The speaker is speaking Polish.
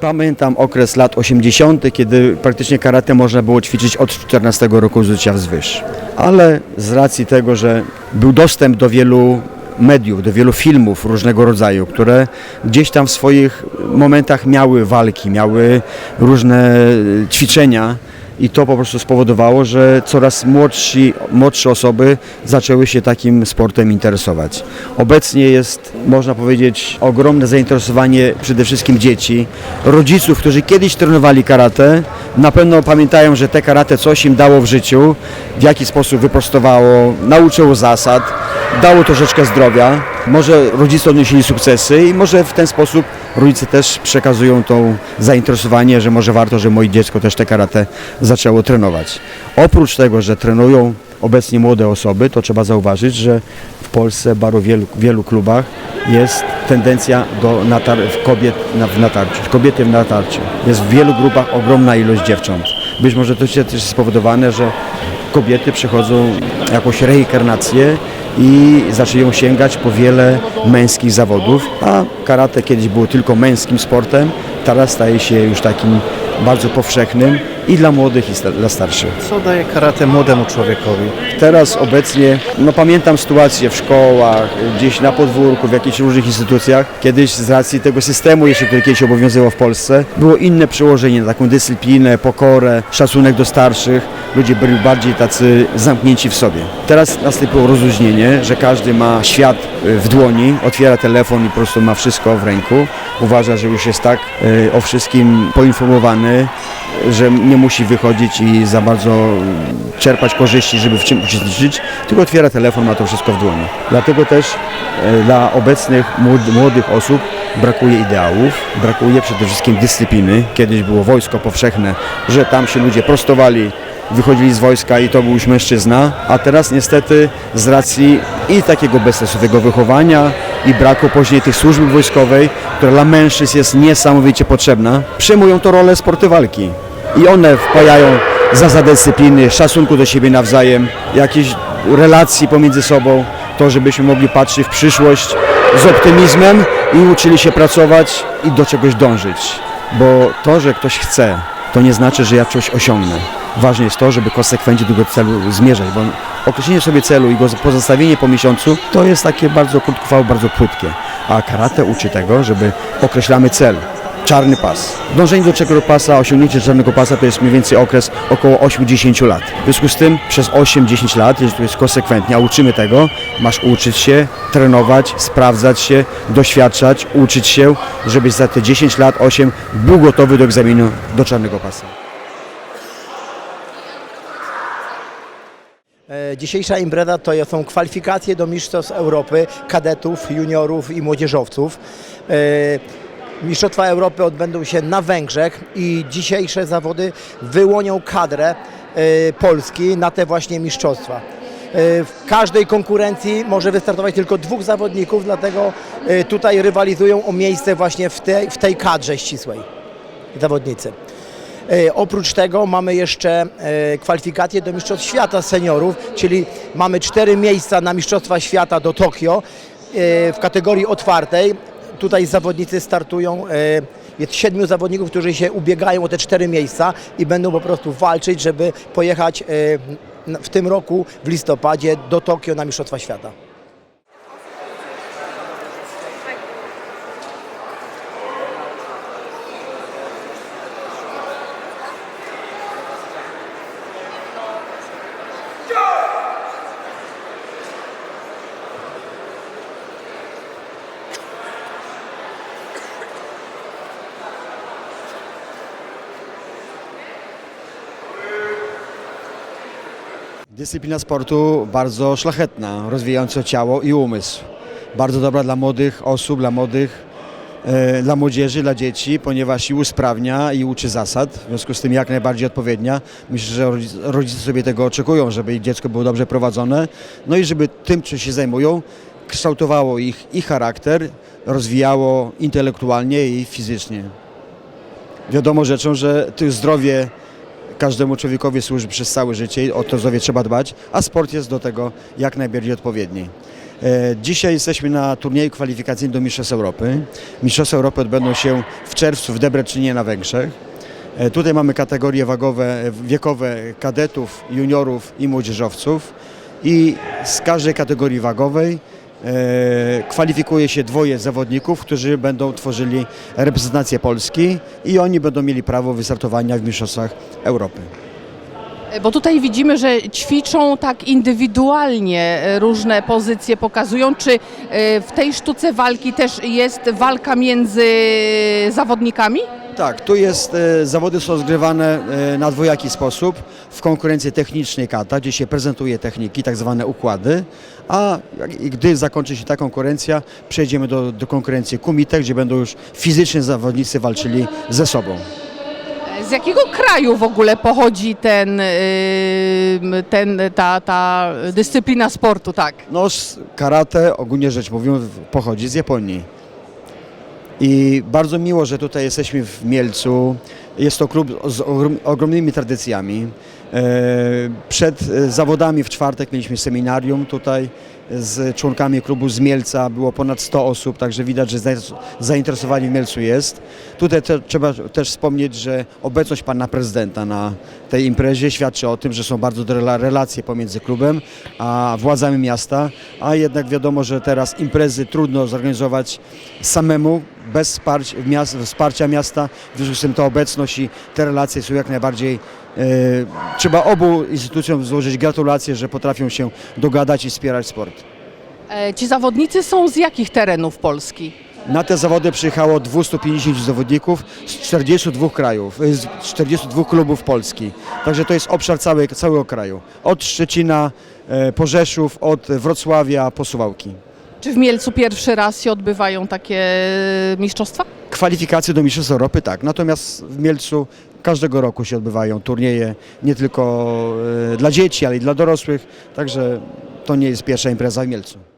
Pamiętam okres lat 80., kiedy praktycznie karate można było ćwiczyć od 14 roku życia wzwyż. Ale z racji tego, że był dostęp do wielu mediów, do wielu filmów różnego rodzaju, które gdzieś tam w swoich momentach miały walki, miały różne ćwiczenia, i to po prostu spowodowało, że coraz młodsi, młodsze osoby zaczęły się takim sportem interesować. Obecnie jest, można powiedzieć, ogromne zainteresowanie przede wszystkim dzieci, rodziców, którzy kiedyś trenowali karate, na pewno pamiętają, że te karate coś im dało w życiu, w jaki sposób wyprostowało, nauczyło zasad, dało troszeczkę zdrowia. Może rodzice odnieśli sukcesy i może w ten sposób rodzice też przekazują to zainteresowanie, że może warto, że moje dziecko też te karate zaczęło trenować. Oprócz tego, że trenują obecnie młode osoby, to trzeba zauważyć, że w Polsce bardzo wielu, wielu klubach jest tendencja do natar- kobiet na, w natarciu, kobiety w natarciu. Jest w wielu grupach ogromna ilość dziewcząt. Być może to się też jest spowodowane, że kobiety przechodzą jakąś reinkarnację i zaczynają sięgać po wiele męskich zawodów, a karate kiedyś było tylko męskim sportem, teraz staje się już takim bardzo powszechnym i dla młodych i sta- dla starszych. Co daje karate młodemu człowiekowi? Teraz obecnie, no pamiętam sytuację w szkołach, gdzieś na podwórku, w jakichś różnych instytucjach. Kiedyś z racji tego systemu, jeszcze który kiedyś obowiązywał w Polsce, było inne przełożenie na taką dyscyplinę, pokorę, szacunek do starszych. Ludzie byli bardziej tacy zamknięci w sobie. Teraz nastąpiło rozluźnienie, że każdy ma świat y, w dłoni, otwiera telefon i po prostu ma wszystko w ręku. Uważa, że już jest tak y, o wszystkim poinformowany, że nie musi wychodzić i za bardzo czerpać korzyści, żeby w czym uczestniczyć, tylko otwiera telefon, ma to wszystko w dłoni. Dlatego też e, dla obecnych młod- młodych osób brakuje ideałów, brakuje przede wszystkim dyscypliny. Kiedyś było wojsko powszechne, że tam się ludzie prostowali, wychodzili z wojska i to był już mężczyzna, a teraz niestety z racji i takiego bezstresowego wychowania i braku później tych służby wojskowej, która dla mężczyzn jest niesamowicie potrzebna, przejmują to rolę sporty walki. I one wpajają zasad dyscypliny, szacunku do siebie nawzajem, jakiejś relacji pomiędzy sobą, to żebyśmy mogli patrzeć w przyszłość z optymizmem i uczyli się pracować i do czegoś dążyć. Bo to, że ktoś chce, to nie znaczy, że ja coś osiągnę. Ważne jest to, żeby konsekwentnie do tego celu zmierzać, bo określenie sobie celu i go pozostawienie po miesiącu to jest takie bardzo krótkotrwałe, bardzo płytkie. A karate uczy tego, żeby określamy cel, czarny pas. Dążenie do czarnego pasa, osiągnięcie czarnego pasa to jest mniej więcej okres około 8-10 lat. W związku z tym przez 8-10 lat, jeżeli to jest konsekwentnie, a uczymy tego, masz uczyć się, trenować, sprawdzać się, doświadczać, uczyć się, żebyś za te 10 lat, 8 był gotowy do egzaminu do czarnego pasa. E, Dzisiejsza impreza to są kwalifikacje do Mistrzostw Europy kadetów, juniorów i młodzieżowców. Mistrzostwa Europy odbędą się na Węgrzech i dzisiejsze zawody wyłonią kadrę e, Polski na te właśnie mistrzostwa. E, W każdej konkurencji może wystartować tylko dwóch zawodników, dlatego e, tutaj rywalizują o miejsce właśnie w tej, w tej kadrze ścisłej zawodnicy. Oprócz tego mamy jeszcze kwalifikacje do Mistrzostw Świata Seniorów, czyli mamy cztery miejsca na Mistrzostwa Świata do Tokio w kategorii otwartej. Tutaj zawodnicy startują, e, jest siedmiu zawodników, którzy się ubiegają o te cztery miejsca i będą po prostu walczyć, żeby pojechać e, w tym roku w listopadzie do Tokio na Mistrzostwa Świata. Dyscyplina sportu bardzo szlachetna, rozwijająca ciało i umysł. Bardzo dobra dla młodych osób, dla młodych, e, dla młodzieży, dla dzieci, ponieważ i usprawnia i uczy zasad, w związku z tym jak najbardziej odpowiednia. Myślę, że rodzice, sobie tego oczekują, żeby ich dziecko było dobrze prowadzone, no i żeby tym, czym się zajmują, kształtowało ich i charakter, rozwijało intelektualnie i fizycznie. Wiadomo rzeczą, że to zdrowie każdemu człowiekowi służy przez całe życie o to zdrowie trzeba dbać, a sport jest do tego jak najbardziej odpowiedni. E, Dzisiaj jesteśmy na turnieju kwalifikacyjnym do Mistrzostw Europy. Mistrzostwa Europy odbędą się w czerwcu w Debreczynie na Węgrzech. E, Tutaj mamy kategorie wagowe, wiekowe kadetów, juniorów i młodzieżowców i z każdej kategorii wagowej kwalifikuje się dwoje zawodników, którzy będą tworzyli reprezentację Polski i oni będą mieli prawo wystartowania w Mistrzostwach Europy. Bo tutaj widzimy, że ćwiczą tak indywidualnie e, różne pozycje pokazują. Czy e, w tej sztuce walki też jest walka między zawodnikami? Tak, tu jest, e, zawody są zgrywane e, na dwojaki sposób. W konkurencji technicznej kata, gdzie się prezentuje techniki, tak zwane układy, a gdy zakończy się ta konkurencja, przejdziemy do, do konkurencji kumite, gdzie będą już fizycznie zawodnicy walczyli ze sobą. Z jakiego kraju w ogóle pochodzi ten, ten, ta, ta dyscyplina sportu? Tak. No, karate, ogólnie rzecz mówiąc, pochodzi z Japonii. I bardzo miło, że tutaj jesteśmy w Mielcu. Jest to klub z ogrom- ogromnymi tradycjami. E, Przed e, zawodami w czwartek mieliśmy seminarium tutaj z członkami klubu z Mielca. Było ponad 100 osób, także widać, że zainteres- zainteresowanie w Mielcu jest. Tutaj te, trzeba też wspomnieć, że obecność pana prezydenta na tej imprezie świadczy o tym, że są bardzo dobre rela- relacje pomiędzy klubem a władzami miasta, a jednak wiadomo, że teraz imprezy trudno zorganizować samemu, bez wsparcia miasta, w związku z tym ta obecność te relacje są jak najbardziej e, trzeba obu instytucjom złożyć gratulacje, że potrafią się dogadać i wspierać sport. E, Ci zawodnicy są z jakich terenów Polski? Na te zawody przyjechało 250 zawodników z 42 krajów, y, z 42 klubów Polski. Także to jest obszar całej, całego kraju. Od Szczecina, e, po Rzeszów, od Wrocławia, po Suwałki. Czy w Mielcu pierwszy raz się odbywają takie mistrzostwa? Kwalifikacje do Mistrzostw Europy tak, natomiast w Mielcu każdego roku się odbywają turnieje nie tylko e, dla dzieci, ale i dla dorosłych. Także to nie jest pierwsza impreza w Mielcu.